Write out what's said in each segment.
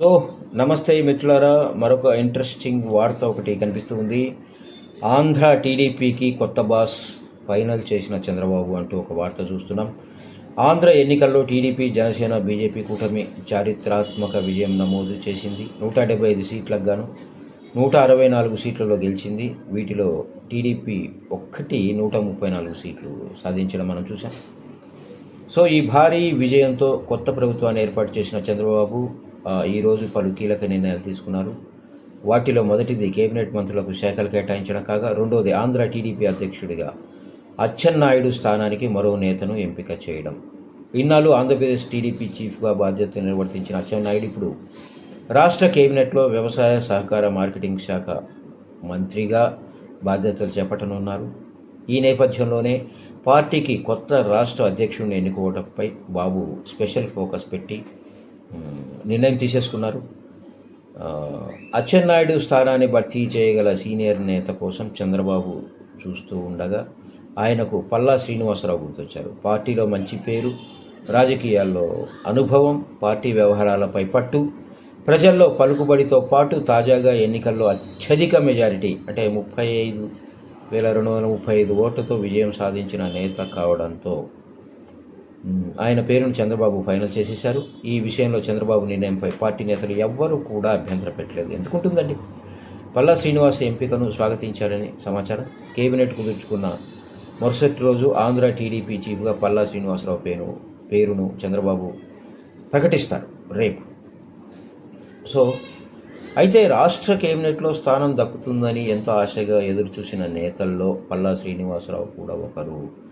So నమస్తే మిత్రులారా మరొక ఇంట్రెస్టింగ్ వార్త ఒకటి కనిపిస్తూ ఉంది ఆంధ్ర టీడీపీకి కొత్త బాస్ ఫైనల్ చేసిన చంద్రబాబు అంటూ ఒక వార్త చూస్తున్నాం. ఆంధ్ర ఎన్నికల్లో టీడీపీ జనసేన బీజేపీ కూటమి చారిత్రాత్మక విజయం నమోదు చేసింది. నూట డెబ్బై ఐదు సీట్లకు గాను నూట అరవై నాలుగు సీట్లలో గెలిచింది. వీటిలో టీడీపీ ఒక్కటి నూట ముప్పై నాలుగు సీట్లు సాధించడం మనం చూసాం సో ఈ భారీ విజయంతో కొత్త ప్రభుత్వాన్ని ఏర్పాటు చేసిన చంద్రబాబు ఈరోజు పలు కీలక నిర్ణయాలు తీసుకున్నారు. వాటిలో మొదటిది కేబినెట్ మంత్రులకు శాఖలు కేటాయించడం కాగా రెండవది ఆంధ్ర టీడీపీ అధ్యక్షుడిగా అచ్చెన్నాయుడు స్థానానికి మరో నేతను ఎంపిక చేయడం. ఇన్నాళ్ళు ఆంధ్రప్రదేశ్ టీడీపీ చీఫ్గా బాధ్యతలు నిర్వర్తించిన అచ్చెన్నాయుడు ఇప్పుడు రాష్ట్ర కేబినెట్లో వ్యవసాయ సహకార మార్కెటింగ్ శాఖ మంత్రిగా బాధ్యతలు చేపట్టనున్నారు. ఈ నేపథ్యంలోనే పార్టీకి కొత్త రాష్ట్ర అధ్యక్షుడిని ఎన్నుకోవడంపై బాబు స్పెషల్ ఫోకస్ పెట్టి నిర్ణయం తీసేసుకున్నారు. అచ్చెన్నాయుడు స్థానాన్ని భర్తీ చేయగల సీనియర్ నేత కోసం చంద్రబాబు చూస్తూ ఉండగా ఆయనకు పల్లా శ్రీనివాసరావు గుర్తొచ్చారు. పార్టీలో మంచి పేరు రాజకీయాల్లో అనుభవం పార్టీ వ్యవహారాలపై పట్టు ప్రజల్లో పలుకుబడితో పాటు తాజాగా ఎన్నికల్లో అత్యధిక మెజారిటీ అంటే ముప్పై ఐదు వేల రెండు వందల ముప్పై ఐదు ఓట్లతో విజయం సాధించిన నేత కావడంతో ఆయన పేరును చంద్రబాబు ఫైనల్ చేసేశారు. ఈ విషయంలో చంద్రబాబు నిర్ణయంపై పార్టీ నేతలు ఎవ్వరూ కూడా అభ్యంతర పెట్టలేదు. ఎందుకుంటుందండి? పల్లా శ్రీనివాస్ ఎంపికను స్వాగతించారని సమాచారం. కేబినెట్ కుదుర్చుకున్న మరుసటి రోజు ఆంధ్ర టీడీపీ చీఫ్గా పల్లా శ్రీనివాసరావు పేరు పేరును చంద్రబాబు ప్రకటిస్తారు రేపు. సో అయితే రాష్ట్ర కేబినెట్లో స్థానం దక్కుతుందని ఎంతో ఆశగా ఎదురుచూసిన నేతల్లో పల్లా శ్రీనివాసరావు కూడా ఒకరు.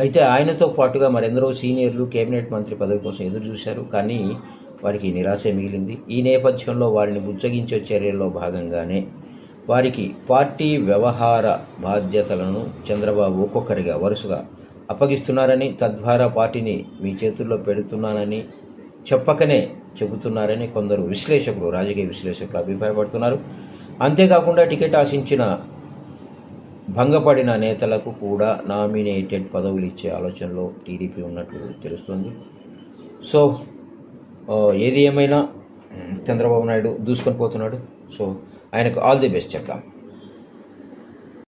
అయితే ఆయనతో పాటుగా మరెందరో సీనియర్లు కేబినెట్ మంత్రి పదవి కోసం ఎదురు చూశారు. కానీ వారికి నిరాశ మిగిలింది. ఈ నేపథ్యంలో వారిని బుజ్జగించే చర్యల్లో భాగంగానే వారికి పార్టీ వ్యవహార బాధ్యతలను చంద్రబాబు ఒక్కొక్కరిగా వరుసగా అప్పగిస్తున్నారని తద్వారా పార్టీని మీ చేతుల్లో పెడుతున్నానని చెప్పకనే చెబుతున్నారని కొందరు విశ్లేషకులు రాజకీయ విశ్లేషకులు అభిప్రాయపడుతున్నారు. అంతేకాకుండా టికెట్ ఆశించిన భంగపడిన నేతలకు కూడా నామినేటెడ్ పదవులు ఇచ్చే ఆలోచనలో టీడీపీ ఉన్నట్లు తెలుస్తుంది. సో ఏది ఏమైనా చంద్రబాబు నాయుడు దూసుకొని పోతున్నాడు. సో ఆయనకు ఆల్ ది బెస్ట్ చెప్తాం.